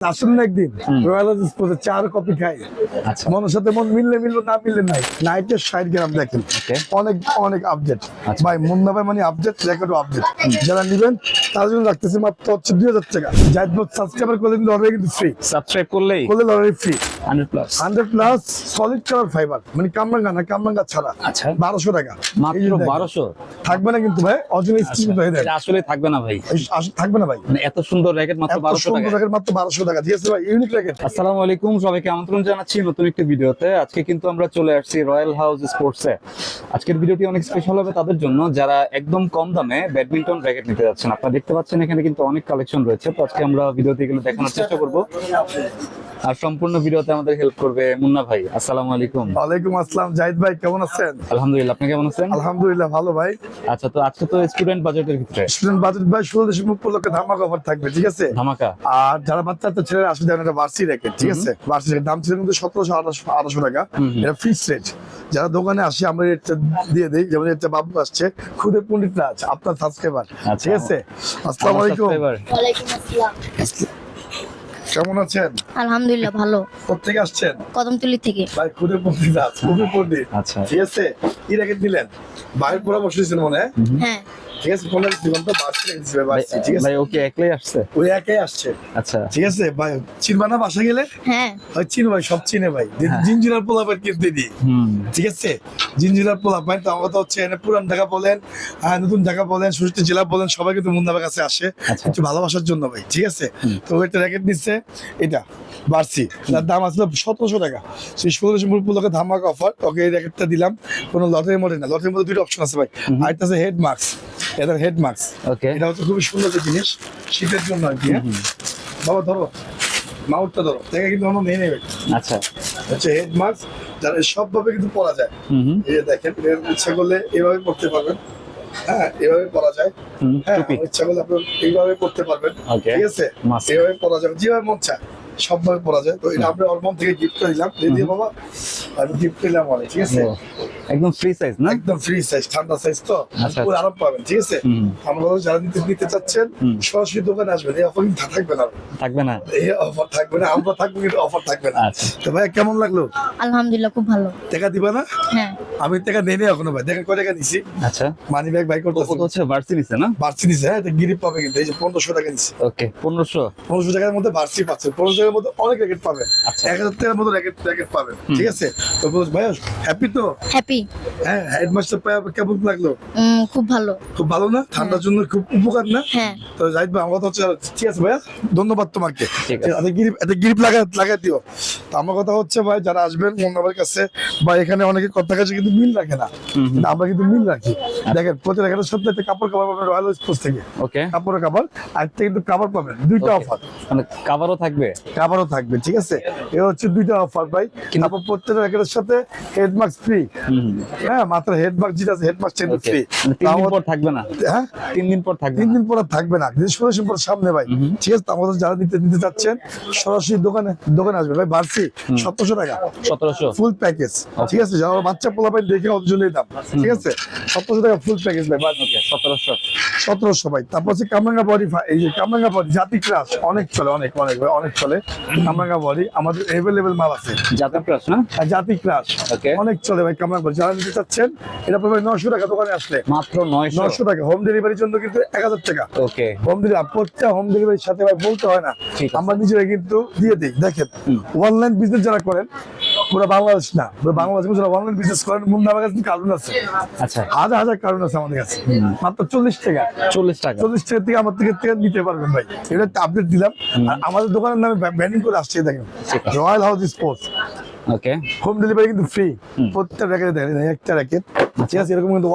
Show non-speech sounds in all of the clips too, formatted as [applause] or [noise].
আসুন না একদিন। রয়্যাল স্পোর্টে চার কপি খাই। আচ্ছা। মনের সাথে মন মিললে মিললো না মিললে নাই। নাইটের ষাট গ্রাম দেখেন। অনেক অনেক আপডেট আচ্ছা। ভাই মুন্না ভাই মানে আপডেট রেকর্ড আপডেট যারা নিবেন তার জন্য রাখতেছি মাত্র হচ্ছে দুই হাজার টাকা। জাহিদ সাবস্ক্রাইবার করলে কিন্তু লটারি কিন্তু ফ্রি সাবস্ক্রাইব করলেই করলে lottery free hundred plus hundred plus solid colour fibre মানে কামরাঙ্গা না কামরাঙ্গা ছাড়া। আচ্ছা। বারোশো টাকা। মাত্র বারোশো? থাকবে না কিন্তু ভাই দেয় আসলে থাকবে না ভাই। থাকবে না ভাই। মানে এত সুন্দর র্যাকেট মাত্র এত বারোশো টাকা মাত্র বারোশো টাকা। ঠিক ভাই ইউনিক র্যাকেট আসসালামু আলাইকুম সবাইকে আমন্ত্রণ জানাচ্ছি নতুন একটি ভিডিওতে। আজকে কিন্তু আমরা চলে আসছি রয়্যাল হাউস স্পোর্টসে আজকের ভিডিওটি অনেক স্পেশাল হবে তাদের জন্য। যারা একদম কম দামে ব্যাডমিন্টন র্যাকেট নিতে যাচ্ছেন আপনারা দেখতে পাচ্ছেন এখানে কিন্তু অনেক কালেকশন রয়েছে। তো আজকে আমরা ভিডিওতে এগুলো দেখানোর চেষ্টা করব। আর সম্পূর্ণ ভিডিওতে আমাদের হেল্প করবে মুন্না ভাই। আসসালামু আলাইকুম। ওয়ালাইকুম আসসালাম। জাহিদ ভাই কেমন আছেন? আলহামদুলিল্লাহ আপনি কেমন আছেন? আলহামদুলিল্লাহ ভালো ভাই। আচ্ছা তো আজকে তো স্টুডেন্ট বাজেটের ভিতরে। স্টুডেন্ট বাজেট ভাই ষোলো দশমিক উপলক্ষে ধামাকা অফার থাকবে ঠিক আছে? ধামাকা। আর যারা বাচ্চা ছেলেরা আসবে দেখেন এটা বার্সি র্যাকেট ঠিক আছে? বার্সি র্যাকেট দাম ছিল কিন্তু সতেরোশো আঠারোশো আঠারোশো টাকা। এটা ফিক্স রেট যারা দোকানে আসে আমরা রেটটা দিয়ে দিই। যেমন এটা বাবু আসছে খুদে পণ্ডিত রাজ আপনার সাবস্ক্রাইবার আচ্ছা। ঠিক আছে? আসসালামু আলাইকুম। আসসালাম। কেমন আছেন? আলহামদুলিল্লাহ ভালো। কোথেকে আসছেন? কদমতলি থেকে। ভাই খুদে পণ্ডিত রাজ খুবই পণ্ডিত। আচ্ছা। ঠিক আছে? কি র্যাকেট নিলেন বাইরের পরামর্শ দিয়েছেন মনে হ্যাঁ। ঠিক আছে কোনটা জীবন তো বার্সি র্যাকেট ঠিক আছে। ভাই ওকে একলাই আসছে? ওই একাই আসছে। আচ্ছা। ঠিক আছে ভাই চিনবা না বাসা গেলে? হ্যাঁ। চিন ভাই সব চিনে ভাই। জিঞ্জিরার পোলা ভাই কিনতে দিই ঠিক আছে? জিঞ্জিরার পোলা ভাই তো আমার কথা হচ্ছে পুরান ঢাকা বলেন নতুন ঢাকা বলেন সুস্থ জেলা বলেন সবাই কিন্তু মুন্দাবের কাছে আসে। আচ্ছা। একটু ভালোবাসার জন্য ভাই ঠিক আছে। তো ওইটা র্যাকেট নিচ্ছে এটা বাড়ছি। তার দাম আসলে সতেরোশো টাকা। সেই ষোলো ডিসেম্বর ধামাকা অফার ওকে এই র্যাকেটটা দিলাম। কোনো লটারির মধ্যে না লটারির মধ্যে দুটো অপশন আছে ভাই। আর একটা আছে হেড মার্কস এটা হেড মার্কস ওকে এটা হচ্ছে খুবই সুন্দর একটা জিনিস শীতের জন্য আর কি হ্যাঁ? বাবা ধরো মাউটটা ধরো দেখে কিন্তু আমরা নিয়ে নেবে। আচ্ছা। হচ্ছে হেড মাস্ক যারা সবভাবে কিন্তু পরা যায়। এই যে দেখেন ইচ্ছা করলে এভাবে পড়তে পারবেন। হ্যাঁ এভাবে পরা যায়। হ্যাঁ ইচ্ছা করলে আপনি এইভাবে পড়তে পারবেন. ঠিক আছে? এভাবে পরা যাবে যেভাবে মন চায়। সবভাবে পরা যায়। তো এটা আমরা থেকে গিফট দিয়ে বাবা আমি গিফট করলাম অনেক ঠিক আছে? একদম ফ্রি সাইজ না? একদম ফ্রি সাইজ ঠান্ডা সাইজ তো? আচ্ছা। পুরো আরাম পাবেন ঠিক আছে। আমরা যারা নিতে নিতে চাচ্ছেন সরাসরি দোকানে আসবেন এই অফার কিন্তু থাকবে না। থাকবে না? এই অফার থাকবে না আমরা থাকব কিন্তু অফার থাকবে না। আচ্ছা। তো ভাই কেমন লাগল? আলহামদুলিল্লাহ খুব ভালো। টাকা দিবা না? হ্যাঁ। আমি টাকা নেই নেই এখনও ভাই। দেখেন কয় টাকা নিছি। আচ্ছা। মানি ব্যাগ বাই করতে হচ্ছে ভার্সি নিছে না? বার্সি নিছে হ্যাঁ এটা গিরিপ পাবে কিন্তু। এই যে পনেরোশো টাকা নিচ্ছে ওকে পনেরোশো। পনেরোশো টাকার মধ্যে বার্সি পাচ্ছে। পনেরোশো টাকার মধ্যে অনেক র্যাকেট পাবে। আচ্ছা। এক হাজার টাকার মধ্যে র্যাকেট র্যাকেট পাবেন ঠিক আছে? তো ভাই হ্যাপি তো? হ্যাপি হ্যাঁ হেডমাস্টার পায় কেমন লাগল? খুব ভালো। খুব ভালো না? ঠান্ডার জন্য খুব উপকার না? হ্যাঁ। তো জাহিদ ভাই আমার কথা হচ্ছে ঠিক আছে ভাইয়া? ধন্যবাদ তোমাকে। ঠিক আছে। এতে গিরিপ এতে গিরিপ লাগা লাগাই দিও। তো আমার কথা হচ্ছে ভাই যারা আসবেন মঙ্গলের কাছে বা এখানে অনেকে কথা কাছে কিন্তু মিল রাখে না। কিন্তু আমরা কিন্তু মিল রাখি। দেখেন প্রতি এখানে সপ্তাহে একটা কাপড় কাপড় পাবেন রয়্যাল থেকে। ওকে। কাপড়ের কাপড় আর একটা কিন্তু কাপড় পাবেন। দুইটা অফার মানে কাভারও থাকবে? কাপড়ও থাকবে ঠিক আছে? হচ্ছে দুইটা অফার ভাই। কিন্তু- তারপর প্রত্যেকটা র্যাকেটের সাথে হেড মাস্ক ফ্রি হ্যাঁ মাত্র হেড মাস্ক যেটা আছে হেড মাস্ক কিন্তু ওকে ফ্রি তিন দিন পর থাকবে না? হ্যাঁ? তিন দিন পর থাকবে তিন না? দিন পর থাকবে না। কিন্তু ষোলো পর সামনে ভাই। ঠিক আছে? আমাদের যারা নিতে নিতে চাচ্ছেন সরাসরি দোকানে দোকানে আসবে। ভাই বাড়ছি সতেরোশো টাকা। সতেরোশো। ফুল প্যাকেজ ঠিক আছে? যারা বাচ্চা পোলা দেখে দাম। ঠিক আছে? সতেরোশো টাকা ফুল প্যাকেজ ভাই। সতেরোশো। সতেরোশো ভাই। তারপর হচ্ছে কামরাঙ্গা বডি এই যে কামরাঙ্গা বডি জাতি ক্লাস অনেক চলে অনেক অনেক ভাই, অনেক চলে। কামরাঙ্গা বডি আমাদের অ্যাভেলেবেল মাল আছে। জাতীয় ক্লাস না? জাতি ক্লাস অনেক চলে ভাই কামরাঙ্গা বডি। যারা নিতে চাচ্ছেন এটা পড়বে নশো টাকা দোকানে আসলে। মাত্র নয়শো। নশো টাকা। হোম ডেলিভারির জন্য কিন্তু এক হাজার টাকা। ওকে হোম ডেলিভারি প্রত্যেকটা হোম ডেলিভারির সাথে ভাই বলতে হয় না। আমরা নিজেরা কিন্তু দিয়ে দিই। দেখেন। অনলাইন বিজনেস যারা করেন পুরো বাংলাদেশ না পুরো বাংলাদেশ যারা অনলাইন বিজনেস করেন মুন্ডা আমার কাছে কারণ আছে। আচ্ছা। হাজার হাজার কারণ আছে আমাদের কাছে। মাত্র চল্লিশ টাকা। চল্লিশ টাকা। চল্লিশ টাকা থেকে আমার থেকে থেকে নিতে পারবেন ভাই। এটা আপডেট দিলাম। আর আমাদের দোকানের নামে ব্যানিং করে আসছে দেখেন। Royal house sports okay home delivery কিন্তু ফ্রি প্রত্যেকটা র্যাকেট দেখেন একটা র্যাকেট ঠিক আছে এরকম কিন্তু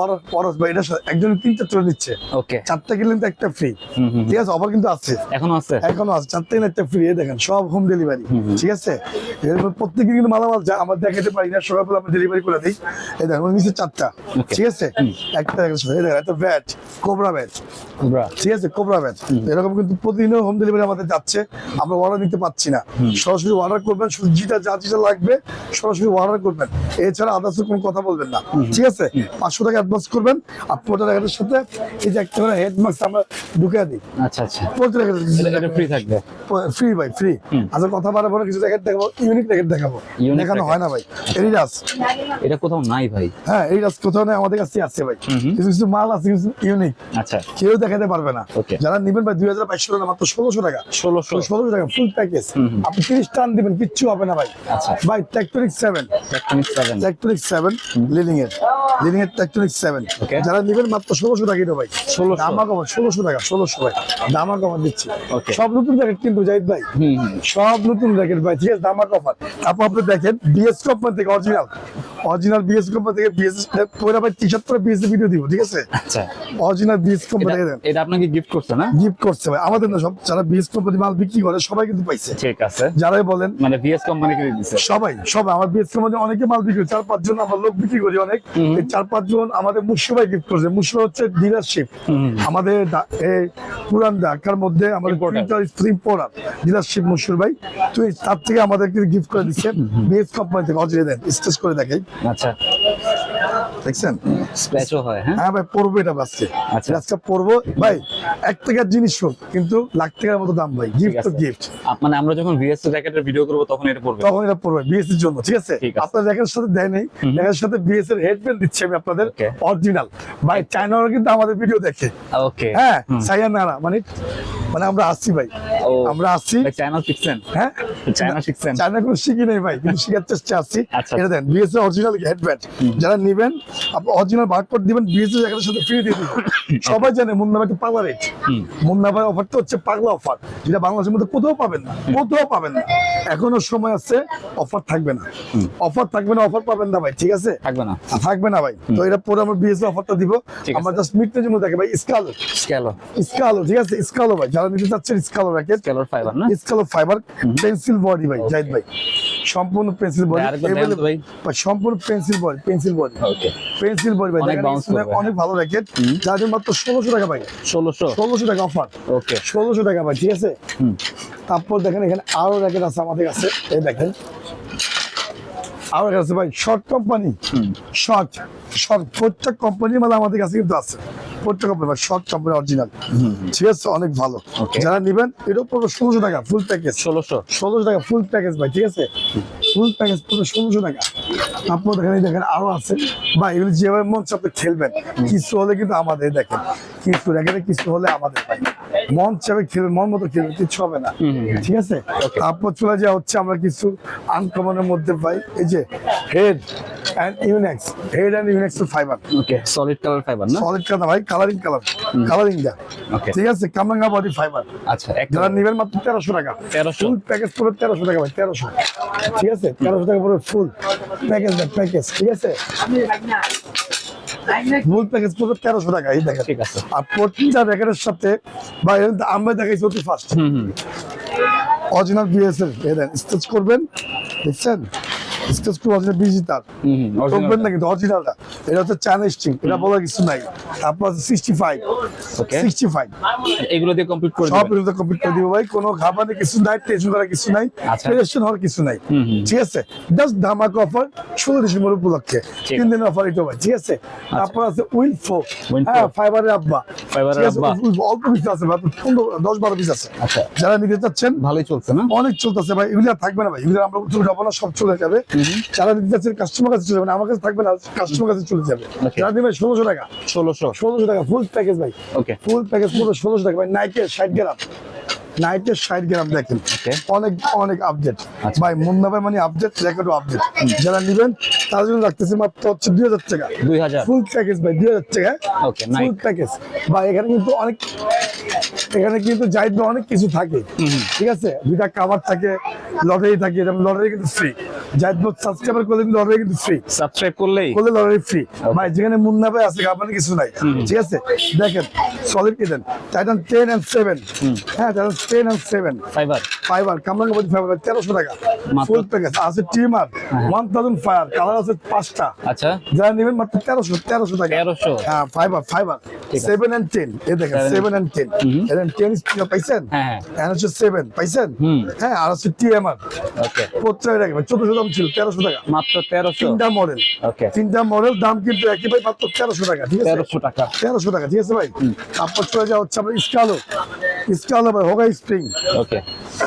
ভাই এটা একজন তিন চারটা নিচ্ছে। ওকে চারটা কিনলেন তো একটা ফ্রি ঠিক আছে অফার কিন্তু আছে। এখনও আছে? এখনও আছে চারটে একটা ফ্রি দেখেন সব হোম ডেলিভারি ঠিক আছে? এরকম প্রত্যেকদিন কিন্তু মালামাল যা আমরা দেখাতে পারি না সকালবেলা আমরা ডেলিভারি করে দিই। এই দেখেন নিচে চারটা। ঠিক আছে? একটা দেখেন এই দেখেন একটা ব্যাট কোবরা ব্যাট ঠিক আছে কোবরা ব্যাট এরকম কিন্তু প্রতিদিনও হোম ডেলিভারি আমাদের যাচ্ছে। আমরা অর্ডার নিতে পারছি না। সরাসরি অর্ডার করবেন যেটা যা যেটা লাগবে সরাসরি অর্ডার করবেন। এছাড়া আদার্স কোনো কথা বলবেন না। ঠিক আছে? পাঁচশো টাকা অ্যাডভান্স করবেন আর প্রোটা র্যাকেটের সাথে এই যে একটা করে হেড মাস্ক আমরা ঢুকে দিই। আচ্ছা আচ্ছা। এটা- এটা ফ্রি থাকবে? ফ্রি ভাই ফ্রি আচ্ছা কথা পরে কিছু র্যাকেট দেখাবো ইউনিক র্যাকেট দেখাবো। দেখানো হয় না ভাই। এরিডাস এটা কোথাও নাই ভাই। হ্যাঁ এরিডাস কোথাও নেই আমাদের কাছে আছে ভাই। কিছু কিছু মাল আছে কিছু ইউনিক আচ্ছা। কেউ দেখাতে পারবে না. যারা নেবেন ভাই দুই হাজার বাইশশো টাকা মাত্র ষোলোশো টাকা। ষোলোশো। ষোলোশো টাকা ফুল প্যাকেজ আপনি তিরিশ টান দিবেন কিচ্ছু হবে না ভাই। আচ্ছা। ভাই tectonic seven tectonic seven tectonic seven leading এর টেকটনিক সেভেন যারা নেবেন মাত্র ষোলোশো টাকা ভাই। 1600 দামা কমান ষোলোশো টাকা ষোলোশো ভাই। দামা কমান দিচ্ছি সব নতুন র্যাকেট কিন্তু জাহিদ ভাই। সব নতুন র্যাকেট ভাই। ঠিক আছে দামা তারপর আপনি দেখেন বিএস কোম্পানি থেকে অরিজিনাল অরিজিনাল বিএস কোম্পানি থেকে বিএস পরে ভাই টি শার্ট করে বিএস ভিডিও দিব ঠিক আছে? আচ্ছা। অরিজিনাল বিএস কোম্পানি থেকে দেন এটা আপনাকে গিফট করছে না? গিফট করছে ভাই। আমাদের না সব যারা বিএস কোম্পানি মাল বিক্রি করে সবাই কিন্তু পাইছে। ঠিক আছে। যারাই বলেন। মানে ভিএস কোম্পানিকে দিচ্ছে সবাই সবাই। আমার বিএস কোম্পানি অনেকে মাল বিক্রি করে চার পাঁচ জন আমার লোক বিক্রি করি অনেক। চার পাঁচ জন আমাদের মুর্শিদাবাদ গিফট করছে। মুর্শিদাবাদ হচ্ছে ডিলারশিপ আমাদের এই পুরান ঢাকার মধ্যে আমাদের স্ত্রী ইম্পোর্টার ডিলারশিপ মুসুর ভাই তুই তার থেকে আমাদেরকে গিফট করে দিচ্ছে। বিএস কোম্পানি থেকে অজিয়ে দেন স্টেজ করে দেখাই। আচ্ছা। দেখছেন? স্ক্র্যাচও হয় হ্যাঁ? হ্যাঁ ভাই পড়ব এটা আচ্ছা। আজকে পড়ব ভাই এক টাকার জিনিস হোক কিন্তু লাখ টাকার মতো দাম ভাই গিফট তো গিফট মানে আমরা যখন ভিএস র্যাকেটের ভিডিও করব তখন এটা পড়বে তখন এটা পড়বে বিএস এর জন্য ঠিক আছে। আপনার র্যাকের সাথে দেয় নেই। র্যাকের সাথে বিএস এর হেডব্যান্ড দিচ্ছি আমি আপনাদের অরিজিনাল ভাই চায়নারা কিন্তু আমাদের ভিডিও দেখে। ওকে হ্যাঁ মানে মানে আমরা আসছি ভাই। আমরা আসছি চ্যানেল শিখছেন হ্যাঁ? চায়না শিখছেন চায়না কোনো শিখি নেই ভাই কিন্তু শিখার চেষ্টা আসছি আচ্ছা। এটা দেন বিএস এর অরিজিনাল হেডব্যান্ড যারা নেবেন আপনি অরিজিনাল বারকোড দিবেন বিএস এর জ্যাকেটের সাথে ফ্রি দিয়ে দিবেন। [laughs] সবাই জানে মুন্না ভাই পাগলা রেট মুন্না ভাই অফারটা হচ্ছে পাগলা অফার যেটা বাংলাদেশের মধ্যে কোথাও পাবেন না কোথাও পাবেন না। এখনও সময় আছে অফার থাকবে না। অফার থাকবে না অফার পাবেন না ভাই ঠিক আছে? থাকবে না। থাকবে না ভাই। তো এটা পরে আমরা বিএস অফারটা দিব। আমরা জাস্ট মিটনের জন্য দেখে ভাই স্কালো স্ক্যালো স্কালো ঠিক আছে? স্কালো ভাই যারা নিতে চাচ্ছেন স্কালো র্যাকেট স্ক্যালোর ফাইবার না স্কালো ফাইবার পেন্সিল বডি ভাই জাহিদ ভাই সম্পূর্ণ পেন্সিল বডি ভাই, আরেকবার দেখান তো ভাই। সম্পূর্ণ pencil body pencil body okay pencil body ভাই অনেক দেখেন bounce স্ক্রিনে করবে, অনেক ভালো র্যাকেট যাদের মাত্র ষোলোশো টাকা ভাই। ষোলোশো। ষোলোশো টাকা অফার ওকে ষোলোশো টাকা ভাই ঠিক আছে? তারপর দেখেন এখানে আরও র্যাকেট আছে আমাদের কাছে। এই দেখেন। আরও র্যাকেট আছে ভাই শর্ট কোম্পানি শর্ট শর্ট প্রত্যেক কোম্পানির মাল আমাদের কাছে কিন্তু আছে। প্রত্যেক কোম্পানি শর্ট কোম্পানি অরিজিনাল ঠিক আছে? অনেক ভালো। যারা নেবেন এটা পুরো ষোলোশো টাকা ফুল প্যাকেজ ষোলোশো। ষোলোশো টাকা ফুল প্যাকেজ ভাই ঠিক আছে? ফুল প্যাকেজ ষোলোশো টাকা। দেখেন দেখেন আরও আছে। বা এগুলো যেভাবে মন খেলবেন। কিছু হলে কিন্তু আমাদের দেখেন। কিছু দেখেন কিছু হলে আমাদের ভাই। মন চাপে খেলবেন মন মতো খেলবেন কিছু হবে না। ঠিক আছে? তারপর চলে যাওয়া হচ্ছে আমরা কিছু আনকমনের মধ্যে পাই। এই যে head and Yonex head and Yonex fibre okay solid colour fibre না? সলিড কালার ভাই কালারিং কালার কালারিং দা. ঠিক আছে? কামরাঙ্গা বডি ফাইবার আচ্ছা এক যারা নেবেন মাত্র তেরোশো টাকা। 1300 ফুল প্যাকেজ পড়বে তেরোশো টাকা ভাই তেরোশো। ঠিক আছে? তেরোশো টাকা পড়বে ফুল প্যাকেজ প্যাকেজ ঠিক আছে? ফুল প্যাকেজ পড়বে তেরোশো টাকা এই দেখেন। ঠিক আছে। আর প্রতিটা র্যাকেটের সাথে বা আমরা দেখাইছি অতি ফার্স্ট অরিজিনাল বিএসএল এ দেন স্টেচ করবেন দেখছেন? স্টেচ করে অরিজিনাল বিজি তার হুম হুম original। করবেন না কিন্তু অরিজিনালটা এটা হচ্ছে চায়না স্ট্রিং এটা বলার কিছু নাই। তারপর সিক্সটি ফাইভ সিক্সটি ফাইভ এগুলো দিয়ে কমপ্লিট করে সব এগুলো কমপ্লিট করে দিব ভাই। কোনো ঘাবানি কিছু নাই টেনশন করার কিছু নাই আচ্ছা। টেনশন হওয়ার কিছু নাই। হুম, হুম। ঠিক আছে? জাস্ট ধামাকা অফার ষোলো ডিসেম্বর উপলক্ষে। তিন দিনের অফার এটা ভাই ঠিক আছে? তারপর আছে উইল ফো হ্যাঁ Pro। ফাইবারের আব্বা। Fiber-এর ঠিক আছে, আব্বা। অল্প পিস আছে মাত্র দশ বারো পিস আছে। আচ্ছা। যারা নিতে চাচ্ছেন ভালোই চলছে না? অনেক চলতেছে ভাই। এগুলো থাকবে না ভাই। এগুলো আমরা না সব চলে যাবে। যারা চাচ্ছেন কাস্টমার কাছে চলে যাবে আমার কাছে থাকবে না কাস্টমার কাছে চলে যাবে. যারা নেবে ষোলোশো টাকা। ষোলোশো। ষোলোশো টাকা ফুল প্যাকেজ ভাই। ওকে ফুল প্যাকেজ পুরো ষোলোশো টাকা। ভাই নাইকের ষাট গ্রাম নাইটের ষাট গ্রাম দেখেন। অনেক অনেক আপডেট আচ্ছা। ভাই মুন্না ভাই মানে আপডেট রেকর্ডও আপডেট যারা নেবেন তার জন্য রাখতেছি মাত্র হচ্ছে দুই হাজার টাকা। দুই হাজার। ফুল প্যাকেজ ভাই দুই হাজার টাকা। ফুল প্যাকেজ ভাই এখানে কিন্তু অনেক এখানে কিন্তু ভাই অনেক কিছু থাকে। ঠিক আছে? দুইটা কাভার থাকে লটারি থাকে যেমন লটারি কিন্তু ফ্রি সাবস্ক্রাইবার করলে কিন্তু লটারি কিন্তু ফ্রি সাবস্ক্রাইব করলেই। করলে লটারি ফ্রি ভাই যেখানে মুন্না ভাই আছে আপনার কিছু নাই। ঠিক আছে? দেখেন সলিড কি দেন। টাইটান টেন অ্যান্ড সেভেন হ্যাঁ Titan ten and seven fibre fibre কামরাঙ্গা বডি ফাইবার তেরোশো টাকা। ফুল প্যাকেজ আছে টিমার ওয়ান থাউজেন্ড ফায়ার কালার আছে পাঁচটা। আচ্ছা। যারা নেবেন মাত্র তেরোশো তেরোশো টাকা। 1300 হ্যাঁ fibre fibre seven and ten এ দেখেন সেভেন এন্ড টেন এখানে টেন পাইছেন? হ্যাঁ হ্যাঁ। হচ্ছে সেভেন পাইছেন? হ্যাঁ আর হচ্ছে টিএমআর ওকে। প্রত্যেক রাখবে চোদ্দশো দাম ছিল তেরোশো টাকা। মাত্র তেরোশো। তিনটা মডেল তিনটা মডেল দাম কিন্তু একই ভাই মাত্র তেরোশো টাকা ঠিক আছে? তেরোশো টাকা। তেরোশো টাকা ঠিক আছে ভাই? তারপর চলে যাওয়া হচ্ছে আপনার স্কালো স্কালো হোগা স্প্রিং ওকে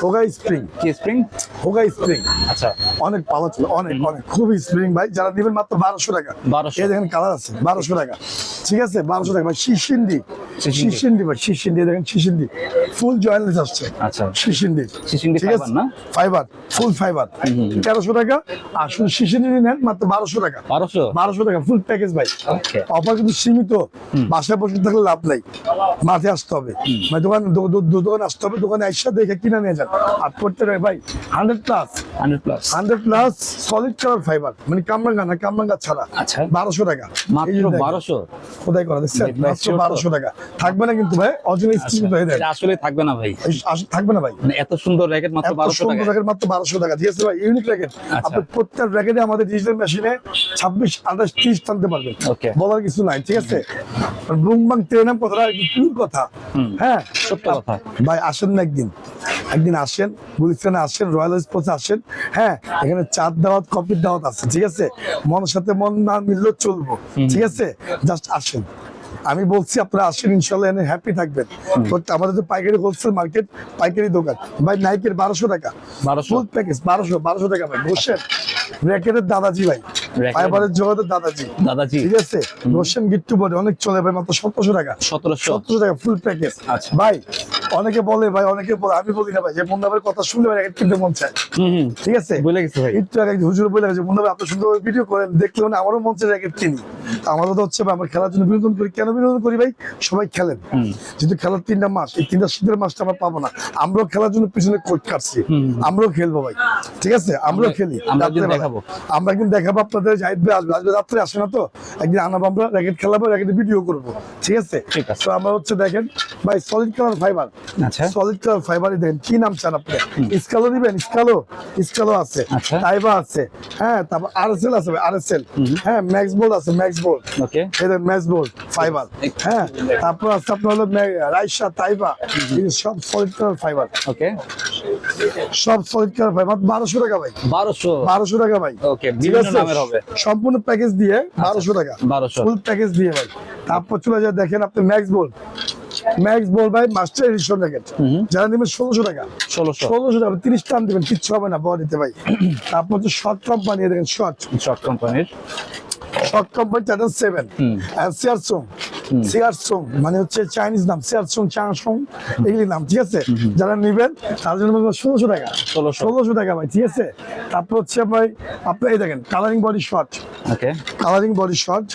হোগা স্প্রিং। কি স্প্রিং? হোগা স্প্রিং। আচ্ছা। অনেক ভালো ছিল অনেক অনেক। খুবই স্প্রিং ভাই যারা নেবেন মাত্র বারোশো টাকা। 1200 এই দেখেন কালার আছে বারোশো টাকা। ঠিক আছে? বারোশো টাকা ভাই শিশিন্দি শিশিন্দি। ভাই শিশিন্দি দেখেন শিশিন্দি ফুল আসছে। আচ্ছা। শিশিন্দি শিশিন্দি ঠিক আছে? না? ফাইবার ফুল ফাইবার তেরোশো টাকা। আর শুধু শিশিন্দি নেন মাত্র বারোশো টাকা। বারোশো? বারোশো টাকা ফুল প্যাকেজ ভাই। অফার কিন্তু সীমিত। বাসায় বসে থাকলে লাভ নাই। মাঠে আসতে হবে। মানে দোকান দোকানে আসতে হবে। দোকানে এসে দেখে কিনে নিয়ে যান আর ভাই hundred plus hundred plus hundred plus solid colour fibre মানে কামরাঙ্গা না কামরাঙ্গা ছাড়া। আচ্ছা। বারোশো টাকা। মাত্র বারোশো? করা দেখছেন? মাত্র বারোশো টাকা। থাকবে না কিন্তু ভাই দেয় আসলে থাকবে না ভাই। থাকবে না ভাই। মানে এত সুন্দর র্যাকেট মাত্র বারোশো টাকা। র্যাকেট মাত্র বারোশো টাকা। ঠিক আছে ভাই ইউনিক র্যাকেট আচ্ছা। আপনি প্রত্যেক র্যাকেটে আমাদের ডিজিটাল মেশিনে ছাব্বিশ আঠাশ ত্রিশ টানতে পারবেন। বলার কিছু নাই ঠিক আছে? বুম বাং কথাটা কথা। হ্যাঁ? সত্য কথা। ভাই আসেন না একদিন। একদিন আসেন গুলিস্তানে আসেন রয়্যাল স্পোর্টস আসেন হ্যাঁ এখানে চাঁদ দাওয়াত কপির দাওয়াত আছে ঠিক আছে? মনের সাথে মন না মিললেও চলবো ঠিক আছে? জাস্ট আসেন। আমি বলছি আপনারা আসেন ইনশাল্লাহ এনে হ্যাপি থাকবেন। আমাদের তো পাইকারি হোলসেল মার্কেট পাইকারি দোকান ভাই নাইকের বারোশো টাকা। 1200 ফুল প্যাকেজ বারোশো বারোশো টাকা ভাই বসেন। র্যাকেটের দাদাজি ভাই। ফাইবারের জগতের দাদাজি। দাদাজি। ঠিক আছে? রোশন গিট্টু অনেক চলে ভাই মাত্র সতেরোশো টাকা। সতেরোশো। সতেরোশো টাকা ফুল প্যাকেজ আচ্ছা। ভাই অনেকে বলে ভাই অনেকে বলে আমি বলি না ভাই যে মুন্নাবের কথা শুনলে ভাই কিনতে মন চায়। ঠিক আছে? বলে গেছে ভাই। একটু আগে হুজুর বলে গেছে মুন্না ভাই আপনি সুন্দর ভিডিও করেন দেখলে মানে আমারও মন চায় র্যাকেট কিনি। আমারও তো হচ্ছে আমরা খেলার জন্য বিনোদন করি। কেন বিনোদন করি ভাই? সবাই খেলেন। যেহেতু খেলার তিনটা মাস এই তিনটা শীতের মাসটা আমরা পাবো না। আমরাও খেলার জন্য পিছনে কোচ কাটছি। আমরাও খেলব ভাই। ঠিক আছে? আমরাও খেলি। আমরা একদিন রাত্রেবেলা। দেখাবো। দেখাবো আপনাদের জাহিদ ভাই আসবে আসবে রাত্রে আসে না তো? একদিন আনাবো আমরা র্যাকেট খেলাবো র্যাকেটে ভিডিও করব ঠিক আছে? ঠিক আছে। তো আমরা হচ্ছে দেখেন ভাই সলিড কালার ফাইবার আচ্ছা। সলিড কালার ফাইবার দেখেন কি নাম চান আপনি স্কালো দিবেন? স্কালো স্কালো আছে। আচ্ছা। টাইবা আছে। হ্যাঁ তারপর আরএসএল আছে ভাই আরএসএল হ্যাঁ ম্যাক্স বোল্ড আছে ম্যাক্স বোল্ড ওকে এদের ম্যাক্স বোল্ড ফাইবার হ্যাঁ তারপর আছে আপনার হলো রাইসা এই সব সলিড কালার ফাইবার ওকে সব সলিড কালার ফাইবার বারোশো টাকা ভাই। বারোশো? বারোশো টাকা ভাই। ওকে সম্পূর্ণ প্যাকেজ দিয়ে বারোশো টাকা। বারোশো। ফুল প্যাকেজ দিয়ে ভাই। তারপর চলে যায় দেখেন আপনি ম্যাক্স বল ম্যাক্স বল ভাই মাস্টার এডিশন র্যাকেট যারা নেবেন ষোলোশো টাকা। ষোলোশো। ষোলোশো টাকা তিরিশ টান দেবেন কিচ্ছু হবে না বডিতে ভাই। তারপর তো শর্ট কোম্পানি দেখেন শর্ট শর্ট কোম্পানির শর্ট কোম্পানি টাটা সেভেন হুম। সিয়ার সোং সিয়ার সোং মানে হচ্ছে চাইনিজ নাম সিয়ার সোং চাং সোং এগুলি নাম ঠিক আছে? যারা নেবেন তার জন্য ষোলোশো টাকা। 1600 ষোলোশো টাকা ভাই ঠিক আছে? তারপর হচ্ছে ভাই আপনার এই দেখেন colouring body short colouring body short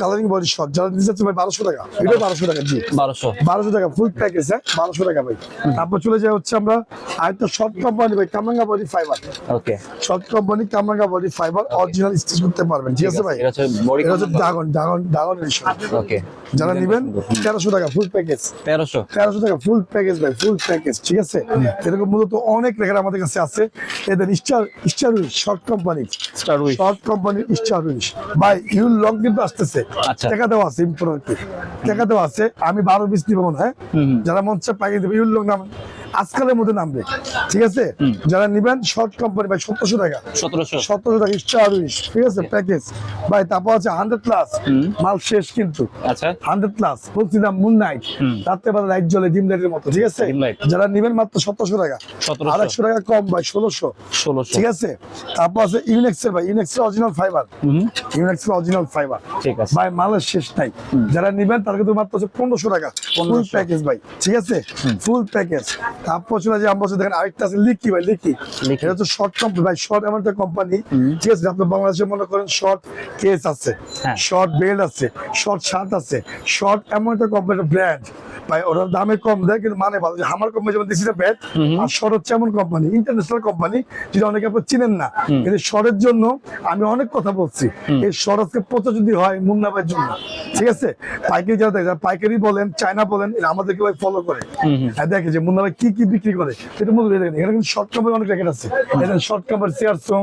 colouring body short যারা নিতে চাচ্ছে ভাই বারোশো টাকা। এটা বারোশো টাকা জি। বারোশো। বারোশো টাকা ফুল প্যাকেজ হ্যাঁ? বারোশো টাকা ভাই। তারপর চলে যায় হচ্ছে আমরা আরেকটা শর্ট কোম্পানি ভাই কামাঙ্গা body fibre okay. Short company কামাঙ্গা body fibre original stitch করতে পারবেন ঠিক আছে ভাই? এটা হচ্ছে ড্রাগন ড্রাগন ড্রাগন ওকে। যারা নেবেন তেরোশো টাকা ফুল প্যাকেজ তেরোশো? তেরোশো টাকা ফুল প্যাকেজ ভাই ফুল প্যাকেজ ঠিক আছে? এরকম মূলত অনেক লেখার আমাদের কাছে আছে। এদের star star short company star wish short কোম্পানির স্টার উইশ ভাই ইউল লং কিন্তু আসতেছে। আচ্ছা। টাকা দেওয়া আছে ইম্পোর্ট টাকা দেওয়া আছে আমি বারো বিশ দিব মনে হয়। যারা মন চায় পাইয়ে দেবে ইউল লং নাম আজকালের মধ্যে নামবে। ঠিক আছে? যারা নিবেন শর্ট কোম্পানি ভাই সতেরোশো টাকা। সতেরোশো। সতেরোশো টাকা স্টার উইশ ঠিক আছে? প্যাকেজ ভাই তারপর আছে হান্ড্রেড প্লাস মাল শেষ কিন্তু। আচ্ছা। হান্ড্রেড প্লাস বলছিলাম মুন নাইট রাত্রে বেলা লাইট জ্বলে ডিম লাইটের মতো। ঠিক আছে? যারা নিবেন মাত্র সতেরোশো টাকা। 1700 আর একশো টাকা কম ভাই ষোলোশো। ষোলোশো। ঠিক আছে? তারপর আছে ইউনেক্সের ভাই। ইউনেক্সের অরিজিনাল ফাইবার ইউনেক্সের অরিজিনাল ফাইবার ঠিক আছে। ভাই মালের শেষ নাই। যারা নিবেন তার কিন্তু মাত্র পনেরোশো টাকা। ফুল প্যাকেজ ভাই। ঠিক আছে? ফুল প্যাকেজ তারপর চলে যে আমরা দেখেন আরেকটা আছে লিকি ভাই। এটা হচ্ছে শর্ট কোম্পানি ভাই শর্ট এমন একটা কোম্পানি ঠিক আছে আপনি বাংলাদেশে মনে করেন শর্ট কেস আছে হ্যাঁ। শর্ট বেল্ট আছে শর্ট শার্ট আছে শর্ট এমন একটা কোম্পানি ব্র্যান্ড ভাই ওরা দামে কম দেয় কিন্তু মানে ভালো। যে আমার কোম্পানি যেমন ব্যাট আর শর্ট হচ্ছে এমন কোম্পানি ইন্টারন্যাশনাল কোম্পানি যেটা অনেকে আপনার চিনেন না। কিন্তু শর্টের জন্য আমি অনেক কথা বলছি। এই শর্ট আজকে পচা যদি হয় মুন্নাবের জন্য ঠিক আছে? পাইকারি যারা দেখে পাইকারি বলেন চায়না বলেন আমাদেরকে ভাই ফলো করে। হ্যাঁ দেখে যে মুন্না ভাই কি কি বিক্রি করে? সেটা মধ্যে দেখেন এখানে কিন্তু শর্ট কোম্পানি অনেক র্যাকেট আছে। এখানে শর্ট কোম্পানি শেয়ার সং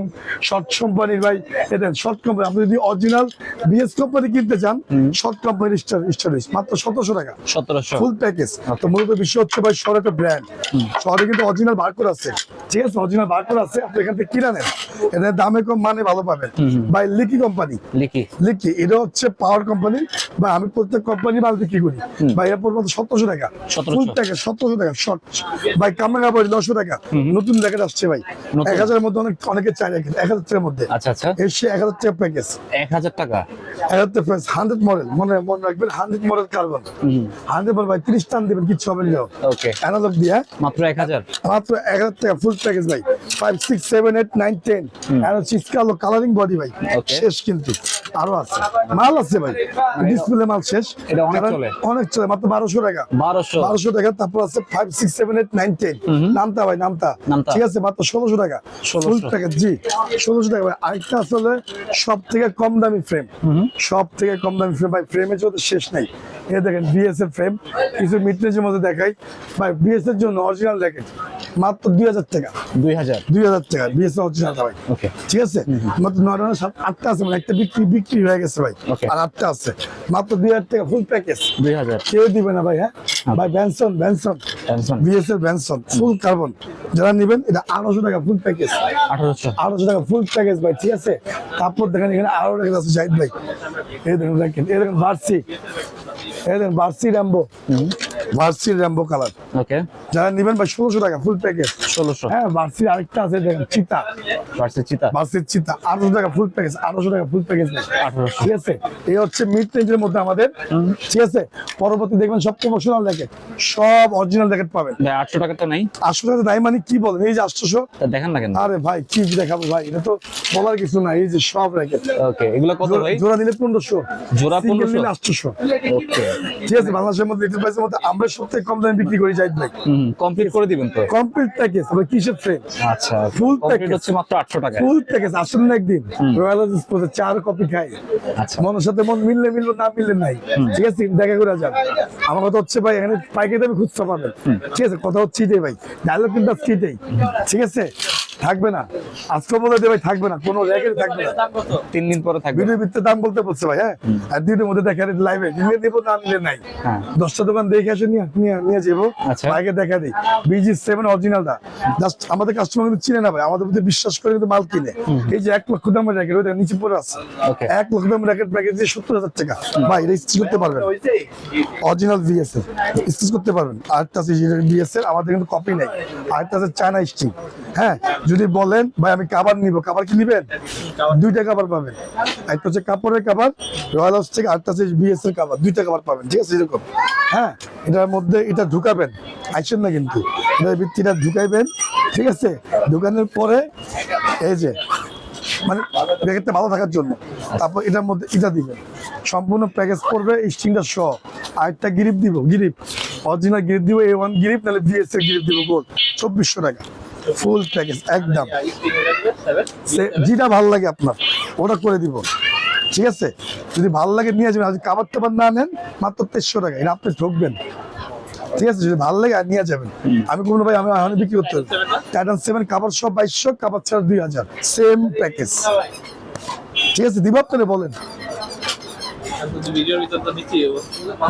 শর্ট কোম্পানির ভাই এটা শর্ট কোম্পানি আপনি যদি অরিজিনাল বিএস কোম্পানি কিনতে চান শর্ট কোম্পানির স্টার স্টারিস মাত্র সতেরোশো টাকা। সতেরোশো। ফুল প্যাকেজ তো মূলত বিশ্ব হচ্ছে ভাই শহরে একটা ব্র্যান্ড শহরে কিন্তু অরিজিনাল বার করে আছে। ঠিক আছে অরিজিনাল বারকোড আছে আপনি এখান থেকে কিনা নেন। এদের দামে কম মানে ভালো পাবেন। ভাই লিকি কোম্পানি লিখি লিখি এটা হচ্ছে পাওয়ার কোম্পানি বা আমি প্রত্যেক কোম্পানি মাল বিক্রি করি। এর পর সতেরোশো টাকা। ফুল টাকা সতেরোশো টাকা শর্ট ভাই কামরা কাপড় নশো টাকা। নতুন জ্যাকেট আসছে ভাই। এক হাজারের মধ্যে অনেক অনেকে চাই জ্যাকেট এক হাজার টাকার মধ্যে। আচ্ছা আচ্ছা। এসে এক হাজার টাকা প্যাকেজ এক হাজার টাকা। এক হাজার টাকা হান্ড্রেড মডেল মনে মনে রাখবেন hundred model carbon hundred model ভাই তিরিশ টান দেবেন কিচ্ছু হবে না। ওকে অ্যানালগ দিয়ে হ্যাঁ? মাত্র এক হাজার। মাত্র এক হাজার টাকা ফুল প্যাকেজ ভাই। Five six seven eight nine ten আর চিৎকালো কালারিং বডি ভাই. শেষ কিন্তু। আরও আছে। মাল আছে ভাই। ডিসপ্লে মাল শেষ। এটা অনেক চলে। অনেক চলে মাত্র বারোশো টাকা। বারোশো। বারোশো টাকা তারপর আছে five six seven eight nine ten নামতা ভাই নামতা। ঠিক আছে মাত্র ষোলোশো টাকা। 1600 ফুল প্যাকেজ জি ষোলোশো টাকা ভাই। আরেকটা আসলে সব থেকে কম দামি ফ্রেম সব থেকে কম দামি ফ্রেম ভাই ফ্রেমের জন্য শেষ নাই। এ দেখেন বিএস এর ফ্রেম কিছু মিটনেজের মধ্যে দেখাই। ভাই বিএস এর জন্য অরিজিনাল জ্যাকেট মাত্র দুই হাজার টাকা। দুই হাজার। দুই হাজার টাকা বিএস অরিজিনাল ভাই। ঠিক আছে? মাত্র নয়টা না সাত আটটা আছে মানে একটা বিক্রি বিক্রি হয়ে গেছে ভাই। আর আটটা আছে। মাত্র দুই হাজার টাকা ফুল প্যাকেজ দুই হাজার। কেউ দিবে না ভাই হ্যাঁ? ভাই ব্যানসন ব্যানসন Benson। বিএস এর ব্যানসন ফুল কার্বন যারা নেবেন এটা আঠারোশো টাকা ফুল প্যাকেজ আঠারোশো। টাকা ফুল প্যাকেজ ভাই ঠিক আছে? তারপর দেখেন এখানে আরও রেখে আছে জাহিদ ভাই। এই দেখেন দেখেন এই দেখেন ভার্সি এই দেখেন ভার্সি র্যাম্বো ভার্সি র্যাম্বো কালার ওকে যারা নেবেন ভাই ষোলোশো টাকা ফুল প্যাকেজ ষোলোশো। হ্যাঁ ভার্সির আরেকটা আছে দেখেন চিতা। পার্সেল চিতা। বাসের চিতা আঠারোশো টাকা ফুল প্যাকেজ আঠারোশো টাকা ফুল প্যাকেজ ঠিক আছে? এই হচ্ছে মিড রেঞ্জের মধ্যে আমাদের। ঠিক আছে? পরবর্তী দেখবেন সব প্রমোশনাল জ্যাকেট সব অরিজিনাল জ্যাকেট পাবেন। আটশো টাকা তো নাই। আটশো টাকা দায় মানে কি বলেন? এই যে আটশোশো। দেখান না কেন? আরে ভাই কি দেখাবো ভাই এটা তো বলার কিছু না এই যে সব র্যাকেট ওকে এগুলো কত ভাই? জোড়া নিলে পনেরোশো জোড়া 1500? নিলে আটশোশো। ওকে ঠিক আছে? বাংলাদেশের মধ্যে লিটল প্রাইসের মধ্যে থেকে কম দামে বিক্রি করি ভাই। কমপ্লিট করে দিবেন তো? কমপ্লিট প্যাকেজ আবার কিসের ফ্রেম আচ্ছা কমপ্লিট package। হচ্ছে মাত্র আটশো টাকা ফুল প্যাকেজ আসুন না একদিন। রয়্যাল চার কপি খাই। আচ্ছা। মনের সাথে মন মিললে মিললো না মিললে নাই। ঠিক আছে দেখা করে যান। আমার কথা হচ্ছে ভাই এখানে পাইকারি দামে খুচরা পাবেন। ঠিক আছে কথা হচ্ছে এটাই ভাই। ডায়লগ কিন্তু আজকে এটাই ঠিক আছে? থাকবে না। আজকে বলে দে ভাই থাকবে না। কোনো র্যাকেট থাকবে না। তিন দিন পরে থাকবে। ভিডিও ভিত্তিতে দাম বলতে বলছে ভাই হ্যাঁ? আর দুইটার মধ্যে দেখা লাইভে নিলে দেবো না নিলে নাই। হ্যাঁ। দশটা দোকান দেখে আসে নিয়ে নিয়ে নিয়ে যাব। আচ্ছা। বাইকে দেখা দিই। বিজি সেভেন অরিজিনালটা জাস্ট আমাদের কাস্টমার কিন্তু চিনে না ভাই। আমাদের মধ্যে বিশ্বাস করে কিন্তু মাল কিনে। এই যে এক লক্ষ দামের র্যাকেট ওইটা নিচে পড়ে আছে। Okay. এক লক্ষ দামের র্যাকেট প্যাকেজ দিয়ে সত্তর হাজার টাকা। ভাই এটা স্টিচ করতে পারবেন। অরিজিনাল ভিএস এর স্টিচ করতে পারবেন। আরেকটা আছে ভিএস এর আমাদের কিন্তু কপি নেই। আরেকটা আছে চায়না স্টিং হ্যাঁ? যদি বলেন ভাই আমি কাবার নিব। কাবার কি নিবেন? দুইটা কাবার পাবেন। একটা হচ্ছে কাপড়ের কাবার রয়্যাল হাউস থেকে আরেকটা আছে বিএস এর কাবার। দুইটা কাবার পাবেন ঠিক আছে? এরকম। হ্যাঁ এটার মধ্যে এটা ঢুকাবেন। আইসেন না কিন্তু। এটার ভিত্তিটা ঢুকাইবেন ঠিক আছে? ঢুকানোর পরে এই যে মানে প্যাকেটটা ভালো থাকার জন্য। তারপর এটার মধ্যে এটা দিবেন। সম্পূর্ণ প্যাকেজ পড়বে স্টিংটা সহ। আরেকটা গিরিপ দিব গিরিপ। অরিজিনাল গিরিপ দিব এ ওয়ান গিরিপ নাহলে বিএস এর গিরিপ দিব গোল। চব্বিশশো টাকা। ফুল প্যাকেজ একদম। যেটা ভালো লাগে আপনার, ওটা করে দিব। ঠিক আছে? যদি ভালো লাগে নিয়ে যাবেন যদি কাবার টাবার না নেন, মাত্র তেইশশো টাকা, এটা আপনি ঢুকবেন ঠিক আছে? যদি ভালো লাগে, নিয়ে যাবেন। আমি কোনো ভাই, আমি এখন বিক্রি করতে পারব টাইটান সেভেন কাবার সব বাইশশো কাবার ছাড়া দুই হাজার। সেম প্যাকেজ ঠিক আছে? দিব আপনারা, বলেন।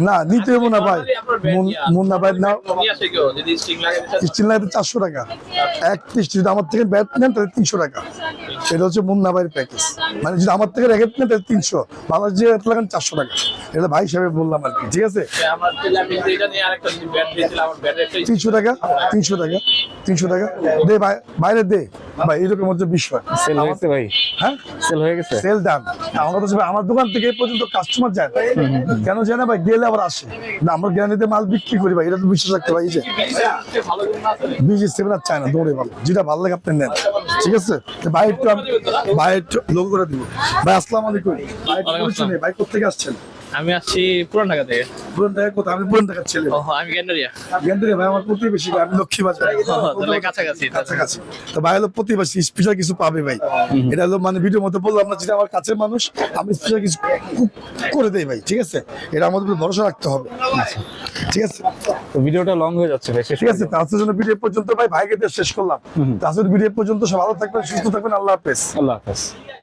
না নিতে হব না ভাই। মুন্না ভাই না। স্টিল চারশো। টাকা। এক পিস যদি আমার থেকে ব্যাট নেন তাহলে তিনশো টাকা। এটা হচ্ছে মুন্না ভাইয়ের প্যাকেজ মানে যদি আমার থেকে র্যাকেট নেন তাহলে তিনশো। বাংলাদেশ যে লাগান চারশো টাকা। এটা ভাই হিসাবে বললাম আর কি ঠিক আছে? তিনশো টাকা তিনশো টাকা তিনশো টাকা। দে বাইরে দে। ভাই এরকম হচ্ছে বিষয়। সেল হয়েছে ভাই। হ্যাঁ? সেল হয়ে গেছে। সেল ডান আমার কথা আমার দোকান থেকে এই পর্যন্ত কাস্টমার যায় কেন যায় না ভাই? গেলে আবার আসে। না আমরা গ্যারান্টিতে মাল বিক্রি করি ভাই এটা তো বিশ্বাস রাখতে ভাই যে। ভালো গুণ বিজি সেভেন আর চায় না দৌড়ে ভালো যেটা ভালো লাগে আপনি নেন। ঠিক আছে? ভাই একটু ভাই একটু লোক করে দিব। ভাই আসসালামু আলাইকুম। ভাই কোথেকে আসছেন? আমি আসছি পুরান ঢাকা থেকে। পুরান ঢাকা কোথায়? আমি পুরান ঢাকার ছেলে আমি গ্যান্ডারিয়া। গেন্দ্রে ভাই আমার প্রতিবেশী ভাই আমি লক্ষ্মী বাজার। তাহলে কাছাকাছি কাছাকাছি। তো ভাই হলো প্রতিবেশী স্পেশাল কিছু পাবে ভাই। এটা হলো মানে ভিডিওর মধ্যে বললাম না যেটা আমার কাছের মানুষ আমি স্পেশাল কিছু করে দেই ভাই ঠিক আছে? এটা আমাদের ভরসা রাখতে হবে। ঠিক আছে? তো ভিডিওটা লং হয়ে যাচ্ছে ভাই ঠিক আছে তার জন্য ভিডিও পর্যন্ত ভাই ভাইকে শেষ করলাম। তার জন্য ভিডিও পর্যন্ত সব ভালো থাকবেন সুস্থ থাকবেন আল্লাহ হাফেজ। আল্লাহ হাফেজ।